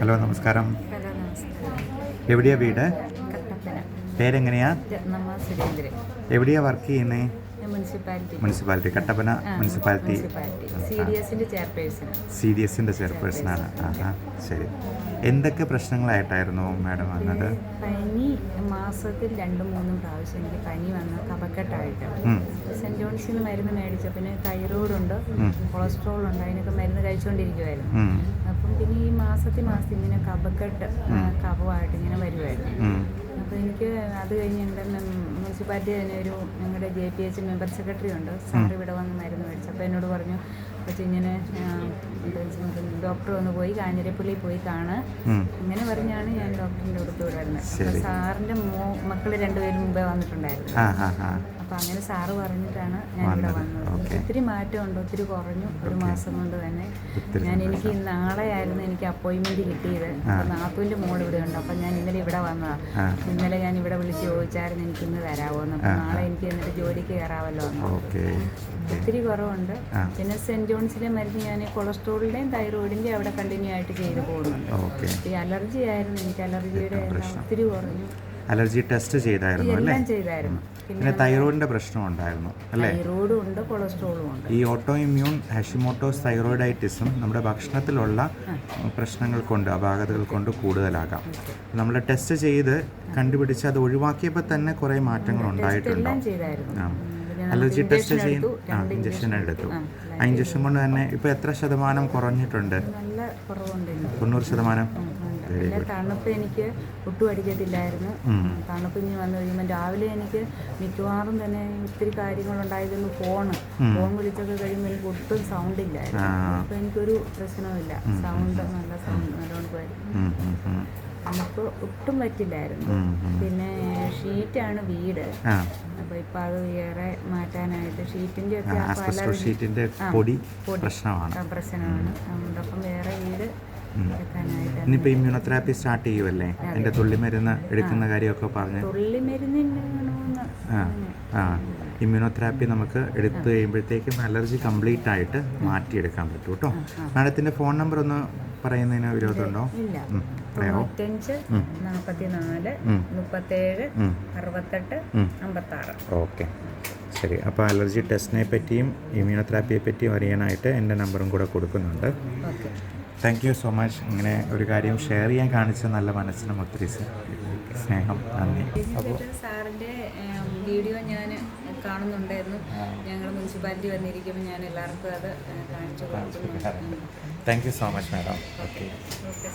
Hello നമസ്കാരം. എവിടെയാ വീട്? പേരെങ്ങനെയാ? എവിടെയാ വർക്ക് ചെയ്യുന്നേ? Municipality. Kattappana municipality. C D എസിന്റെ ചെയർപേഴ്സൺ. ആണ് ചെയർപേഴ്സണാണ്. ആഹാ ശരി. എന്തൊക്കെ പ്രശ്നങ്ങളായിട്ടായിരുന്നു മാഡം വന്നത്? പനി മാസത്തിൽ രണ്ടും മൂന്നും പ്രാവശ്യം എനിക്ക് പനി വന്ന് കപക്കെട്ടായിട്ട് സെന്റ് ജോൺസിൽ നിന്ന് മരുന്ന് മേടിച്ച. പിന്നെ തൈറോയിഡ് ഉണ്ട് കൊളസ്ട്രോൾ ഉണ്ട് അതിനൊക്കെ മരുന്ന് കഴിച്ചുകൊണ്ടിരിക്കുമായിരുന്നു അപ്പം പിന്നെ ഈ മാസത്തിൽ മാസത്തിൽ ഇങ്ങനെ കപക്കെട്ട് കപമായിട്ട് ഇങ്ങനെ വരുമായിരുന്നു എനിക്ക് അത് കഴിഞ്ഞ് ഞങ്ങളുടെ മുനിസിപ്പാലിറ്റി തന്നെ ഒരു ഞങ്ങളുടെ J P H member secretary ഉണ്ട് സാർ ഇവിടെ വന്ന് മരുന്ന് മേടിച്ചു. അപ്പോൾ എന്നോട് പറഞ്ഞു പക്ഷേ ഇങ്ങനെ ഡോക്ടർ ഒന്ന് പോയി കാഞ്ഞിരപ്പള്ളി പോയി കാണ്. ഇങ്ങനെ പറഞ്ഞാണ് ഞാൻ ഡോക്ടറിന്റെ അടുത്ത് വിടാറുണ്ട്. സാറിന്റെ മോ മക്കൾ രണ്ടുപേരും മുമ്പേ വന്നിട്ടുണ്ടായിരുന്നു. അപ്പോൾ അങ്ങനെ സാറ് പറഞ്ഞിട്ടാണ് ഞാൻ ഇവിടെ വന്നത്. ഒത്തിരി മാറ്റം ഉണ്ട് മാറ്റമുണ്ട് ഒത്തിരി കുറഞ്ഞു ഒരു മാസം കൊണ്ട് തന്നെ. ഞാൻ എനിക്ക് നാളെ ആയിരുന്നു എനിക്ക് അപ്പോയിൻമെന്റ് കിട്ടിയത്. നാത്തൂന്റെ മോൾ ഇവിടെ ഉണ്ട്. അപ്പം ഞാൻ ഇന്നലെ ഇവിടെ വന്നതാണ് ഇന്നലെ ഞാൻ ഇവിടെ വിളിച്ച് ചോദിച്ചായിരുന്നു എനിക്ക് ഇന്ന് തരാമോ എന്ന് അപ്പം നാളെ എനിക്ക് എന്നിട്ട് ജോലിക്ക് കയറാമല്ലോ എന്ന്. ഒത്തിരി കുറവുണ്ട്. പിന്നെ സെന്റ് ജോൺസിലെ മരുന്ന് ഞാൻ കൊളസ്ട്രോളിന്റെയും തൈറോയിഡിന്റെയും അവിടെ കണ്ടിന്യൂ ആയിട്ട് ചെയ്തു പോകുന്നുണ്ട്. ഈ അലർജി ആയിരുന്നു എനിക്ക്. അലർജിയുടെ ഒത്തിരി കുറഞ്ഞു. അലർജി ടെസ്റ്റ് ചെയ്തായിരുന്നു അല്ലേ? എല്ലാം ചെയ്തായിരുന്നു. പിന്നെ തൈറോയിഡിന്റെ പ്രശ്നം ഉണ്ടായിരുന്നു അല്ലേ? തൈറോയിഡും ഉണ്ട് കൊളസ്ട്രോളും ഉണ്ട്. ഈ ഓട്ടോ ഇമ്മ്യൂൺ ഹഷിമോട്ടോസ് തൈറോയിഡൈറ്റിസും നമ്മുടെ ഭക്ഷണത്തിലുള്ള പ്രശ്നങ്ങൾ കൊണ്ട് അപാകതകൾ കൊണ്ട് കൂടുതലാകാം. നമ്മൾ ടെസ്റ്റ് ചെയ്ത് കണ്ടുപിടിച്ച് അത് ഒഴിവാക്കിയപ്പോൾ തന്നെ കുറേ മാറ്റങ്ങൾ ഉണ്ടായിട്ടുണ്ടോ. അലർജി ടെസ്റ്റ് ചെയ്യും ആ ഇഞ്ചക്ഷൻ എടുത്തു. ആ, ഇഞ്ചക്ഷൻ കൊണ്ട് തന്നെ ഇപ്പോൾ എത്ര ശതമാനം കുറഞ്ഞിട്ടുണ്ട്? തൊണ്ണൂറ് ശതമാനം? പിന്നെ തണുപ്പ് എനിക്ക് ഒട്ടും അടിക്കത്തില്ലായിരുന്നു. തണുപ്പ് ഇനി വന്നു കഴിയുമ്പോൾ രാവിലെ എനിക്ക് മിക്കവാറും തന്നെ ഒത്തിരി കാര്യങ്ങളുണ്ടായിരുന്നു ഫോണ്. ഫോൺ വിളിച്ചൊക്കെ കഴിയുമ്പോൾ എനിക്ക് ഒട്ടും സൗണ്ട് ഇല്ലായിരുന്നു. അപ്പൊ എനിക്കൊരു പ്രശ്നവുമില്ല. സൗണ്ട് നല്ല സൗണ്ട് നല്ലോണം പോയിരുന്നു. നമുക്ക് ഒട്ടും പറ്റില്ലായിരുന്നു. പിന്നെ ഷീറ്റാണ് വീട്. ആ. ഇപ്പൊ അത് വേറെ മാറ്റാനായിട്ട് ഷീറ്റിന്റെ ഒക്കെ പൊടി പൊടി. പ്രശ്നമാണ്. പ്രശ്നമാണ്. അപ്പം വേറെ വീട് ഇനിയിപ്പോൾ ഇമ്മ്യൂണോതെറാപ്പി സ്റ്റാർട്ട് ചെയ്യുമല്ലേ എന്റെ തുള്ളിമരുന്ന് എടുക്കുന്ന കാര്യമൊക്കെ പറഞ്ഞു. ആ ആ. ഇമ്മ്യൂണോതെറാപ്പി നമുക്ക് എടുത്തു കഴിയുമ്പോഴത്തേക്കും അലർജി കംപ്ലീറ്റ് ആയിട്ട് മാറ്റിയെടുക്കാൻ പറ്റും കേട്ടോ മാഡത്തിന്റെ ഫോൺ നമ്പർ ഒന്ന് പറയുന്നതിന് വിരോധമുണ്ടോ? ഓക്കെ. ശരി. അപ്പോൾ അലർജി ടെസ്റ്റിനെ പറ്റിയും ഇമ്മ്യൂണോതെറാപ്പിയെ പറ്റിയും അറിയാനായിട്ട് എന്റെ നമ്പറും കൂടെ കൊടുക്കുന്നുണ്ട്. Okay. Thank you so much ഇങ്ങനെ ഒരു കാര്യം ഷെയർ ചെയ്യാൻ കാണിച്ച നല്ല മനസ്സിനും ഒത്തിരി സ്നേഹം. നന്ദി. സാറിന്റെ വീഡിയോ ഞാൻ കാണുന്നുണ്ടായിരുന്നു. ഞങ്ങൾ മുനിസിപ്പാലിറ്റി വന്നിരിക്കുമ്പോൾ ഞാൻ എല്ലാവർക്കും അത് കാണിച്ചു thank you so much madam okay